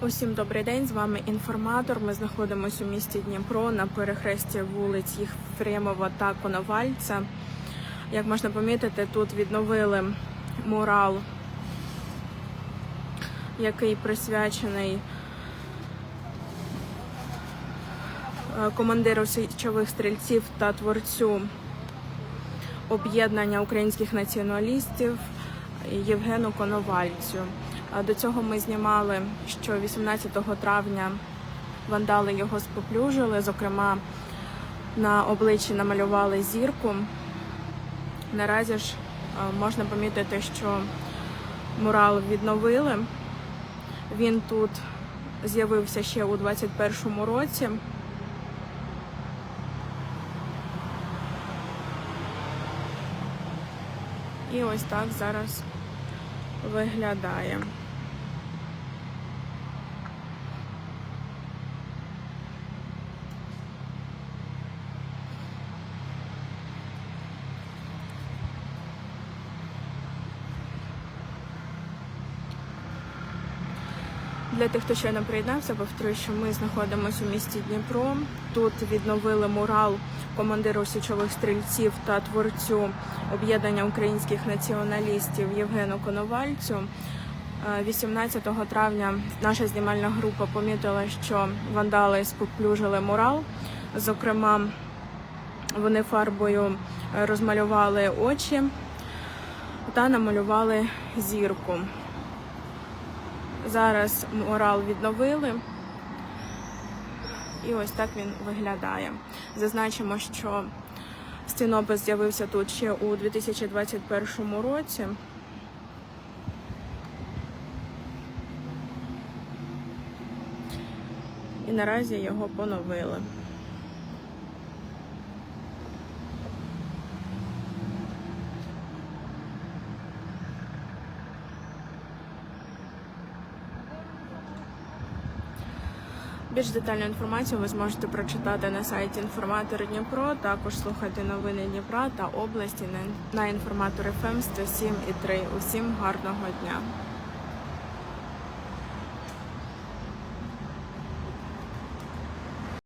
Усім добрий день. З вами інформатор. Ми знаходимося у місті Дніпро на перехресті вулиць Єфремова та Коновальця. Як можна помітити, тут відновили мурал, який присвячений е, командиру січових стрільців та творцю об'єднання українських націоналістів Євгену Коновальцю. До цього ми знімали, що 18 травня вандали його споплюжили. Зокрема, на обличчі намалювали зірку. Наразі ж е, можна помітити, що мурал відновили. Він тут з'явився ще у 21-му році. І ось так зараз виглядає. Для тих, хто щойно приєднався, повторюю, що ми знаходимося у місті Дніпро. Тут відновили мурал командиру січових стрільців та творцю об'єднання українських націоналістів Євгену Коновальцю. Е, 18 травня наша знімальна група помітила, що вандали споплюжили мурал. Зокрема, вони фарбою е, розмалювали очі та намалювали зірку. Зараз мурал відновили. І ось так він виглядає. Зазначимо, що стінопис з'явився тут ще у 2021 році. І наразі його поновили. Більш детальну інформацію ви зможете прочитати на сайті інформатор Дніпро. Також слухати новини Дніпра та області на інформатор ФМ 107,3. Усім гарного дня.